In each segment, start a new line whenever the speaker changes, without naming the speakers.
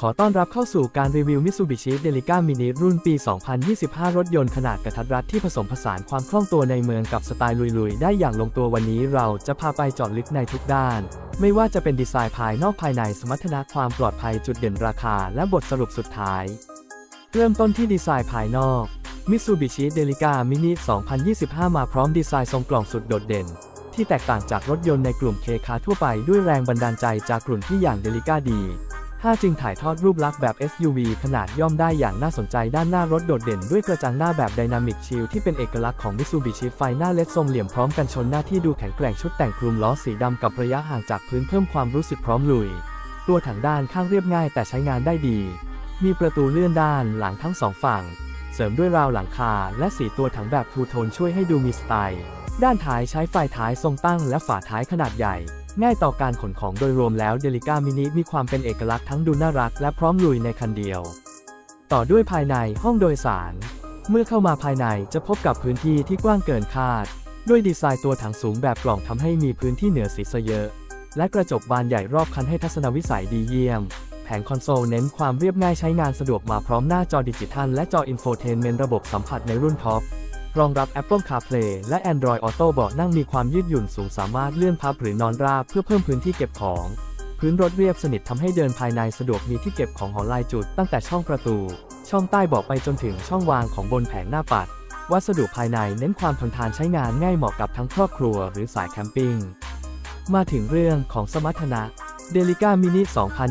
ขอต้อนรับเข้าสู่การรีวิว Mitsubishi Delica Mini รุ่นปี 2025 รถยนต์ขนาดกระทัดรัดที่ผสมผสานความคล่องตัวในเมืองกับสไตล์ลุยๆ ได้อย่างลงตัววันนี้เราจะพาไปเจาะลึกในทุกด้าน ไม่ว่าจะเป็นดีไซน์ภายนอกภายในสมรรถนะความปลอดภัยจุดเด่นราคา และบทสรุปสุดท้าย เริ่มต้นที่ดีไซน์ภายนอก Mitsubishi Delica Mini 2025 มาพร้อมดีไซน์ทรงกล่องสุดโดดเด่น ที่แตกต่างจากรถยนต์ในกลุ่มเคคาทั่วไปด้วยแรงบันดาลใจจากกลุ่มที่อย่าง Delica ดี 5 จึงถ่ายทอดรูปลักษณ์แบบ SUV ขนาดย่อมได้อย่างน่าสนใจด้านหน้ารถโดดเด่นด้วยกระจังหน้าแบบ Dynamic Shield ที่เป็นเอกลักษณ์ของ Mitsubishi ไฟหน้าเล็ดทรงเหลี่ยมพร้อมกันชนหน้าที่ดูแข็งแกร่งชุดแต่งคลุมล้อสีดำกับระยะห่างจากพื้นเพิ่มความรู้สึกพร้อมลุย ตัวถังด้านข้างเรียบง่ายแต่ใช้งานได้ดี มีประตูเลื่อนด้านหลังทั้งสองฝั่ง เสริมด้วยราวหลังคา และสีตัวถังแบบทูโทนช่วยให้ดูมีสไตล์ ด้านท้ายใช้ไฟท้ายทรงตั้งและฝาท้ายขนาดใหญ่ ง่ายต่อการขนของโดยรวมแล้วเดลิก้ามินิมีความเป็นเอกลักษณ์ทั้งดูน่ารักและพร้อมลุยในคันเดียว ต่อด้วยภายในห้องโดยสาร เมื่อเข้ามาภายในจะพบกับพื้นที่ที่กว้างเกินคาด ด้วยดีไซน์ตัวถังสูงแบบกล่องทำให้มีพื้นที่เหนือศีรษะเยอะ และกระจกบานใหญ่รอบคันให้ทัศนวิสัยดีเยี่ยม แผงคอนโซลเน้นความเรียบง่ายใช้งานสะดวกมาพร้อมหน้าจอดิจิทัลและจออินโฟเทนเมนต์ระบบสัมผัสในรุ่นท็อป รองรับ Apple CarPlay และ Android Auto เบาะนั่งมีความยืดหยุ่นสูงสามารถเลื่อนพับหรือนอนราบเพื่อเพิ่มพื้นที่เก็บของ พื้นรถเรียบสนิททำให้เดินภายในสะดวกมีที่เก็บของหอลายจุด ตั้งแต่ช่องประตู ช่องใต้เบาะไปจนถึงช่องวางของบนแผงหน้าปัด วัสดุภายในเน้นความทนทานใช้งานง่ายเหมาะกับทั้งครอบครัวหรือสายแคมปิ้งมาถึงเรื่องของสมรรถนะเดลิก้ามินิ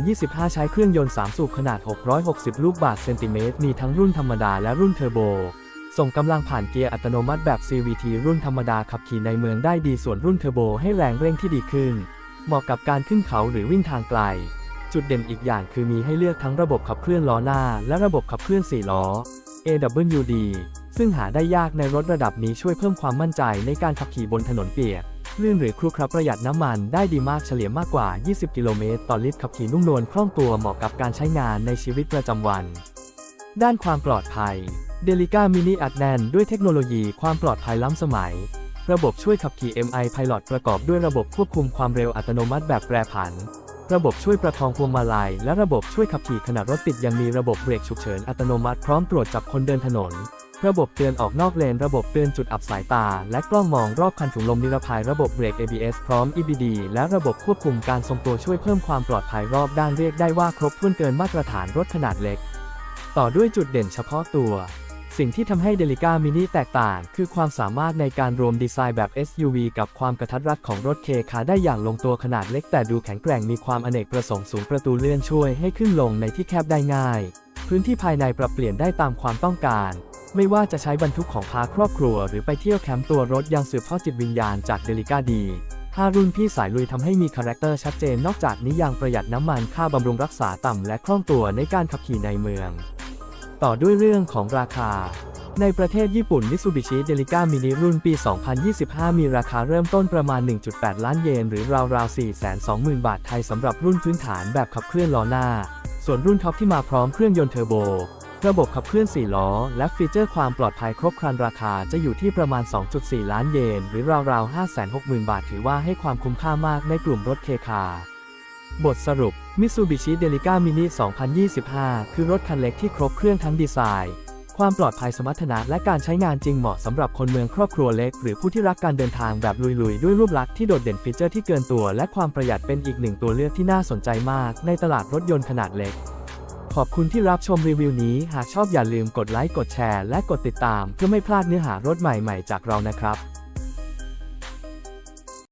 2025 ใช้เครื่องยนต์ 3 สูบขนาด 660 ลูกบาศก์เซนติเมตร มีทั้งรุ่นธรรมดาและรุ่นเทอร์โบ ส่งกำลังผ่านเกียร์อัตโนมัติแบบ CVT รุ่นธรรมดาขับขี่ในเมืองได้ดีส่วนรุ่นเทอร์โบให้แรงเร่งที่ดีขึ้น เหมาะกับการขึ้นเขาหรือวิ่งทางไกล จุดเด่นอีกอย่างคือมีให้เลือกทั้งระบบขับเคลื่อนล้อหน้า และระบบขับเคลื่อน4ล้อ AWD ซึ่งหาได้ยากในรถระดับนี้ช่วยเพิ่มความมั่นใจในการขับขี่บนถนนเปียกลื่นหรือครุขระประหยัดน้ำมันได้ดีมากเฉลี่ยมากกว่า 20 กิโลเมตรต่อลิตรขับขี่นุ่มนวลคล่องตัวเหมาะกับการใช้งานในชีวิตประจำวัน ด้านความปลอดภัย เดลิก้ามินิอัดแน่นด้วยเทคโนโลยีความปลอดภัยล้ำสมัย ระบบช่วยขับขี่ MI Pilot ประกอบด้วยระบบควบคุมความเร็วอัตโนมัติแบบแปรผัน ระบบช่วยประคองพวงมาลัย และระบบช่วยขับขี่ขณะรถติดยังมีระบบเบรกฉุกเฉินอัตโนมัติพร้อมตรวจจับคนเดินถนน ระบบเตือนออกนอกเลน ระบบเตือนจุดอับสายตา และกล้องมองรอบคันถุงลมนิรภัยระบบเบรก ABS พร้อม EBD และระบบควบคุมการทรงตัวช่วยเพิ่มความปลอดภัยรอบด้านเรียกได้ว่าครบถ้วนเกินมาตรฐานรถขนาดเล็ก ต่อด้วยจุดเด่นเฉพาะตัว สิ่งที่ทำให้เดลิก้ามินิแตกต่าง คือความสามารถในการรวมดีไซน์แบบ SUV กับความกระทัดรัดของรถเคคาได้อย่างลงตัวขนาดเล็กแต่ดูแข็งแกร่งมีความอเนกประสงค์สูงประตูเลื่อนช่วยให้ขึ้นลงในที่แคบได้ง่าย พื้นที่ภายในปรับเปลี่ยนได้ตามความต้องการไม่ว่าจะใช้บรรทุกของพาครอบครัว หรือไปเที่ยวแคมป์ตัวรถยังสืบทอดจิตวิญญาณจากเดลิก้าดี5รุ่นพี่สายลุยทำให้มีคาแรคเตอร์ชัดเจนนอกจากนี้ยังประหยัดน้ำมันค่าบำรุงรักษาต่ำและคล่องตัวในการขับขี่ในเมือง ต่อด้วยเรื่องของราคา ในประเทศญี่ปุ่น Mitsubishi Delica Mini รุ่นปี 2025 มีราคาเริ่มต้นประมาณ 1.8 ล้านเยน หรือราวๆ 420,000 บาทไทยสำหรับรุ่นพื้นฐานแบบขับเคลื่อนล้อหน้า ส่วนรุ่นท็อปที่มาพร้อมเครื่องยนต์เทอร์โบ ระบบขับเคลื่อน 4 ล้อ และฟีเจอร์ความปลอดภัยครบครันราคาจะอยู่ที่ประมาณ 2.4 ล้านเยน หรือราวๆ 560,000 บาท ถือว่าให้ความคุ้มค่ามากในกลุ่มรถเคคา บทสรุป Mitsubishi Delica Mini 2025 คือรถคันเล็กที่ครบเครื่องทั้งดีไซน์ ความปลอดภัยสมรรถนะและการใช้งานจริงเหมาะสำหรับคนเมืองครอบครัวเล็ก หรือผู้ที่รักการเดินทางแบบลุยๆ ด้วยรูปลักษณ์ที่โดดเด่นฟีเจอร์ที่เกินตัว และความประหยัดเป็นอีกหนึ่งตัวเลือกที่น่าสนใจมาก ในตลาดรถยนต์ขนาดเล็ก ขอบคุณที่รับชมรีวิวนี้ หากชอบอย่าลืมกดไลค์กดแชร์ และกดติดตาม เพื่อไม่พลาดเนื้อหารถใหม่ๆ จากเรานะครับ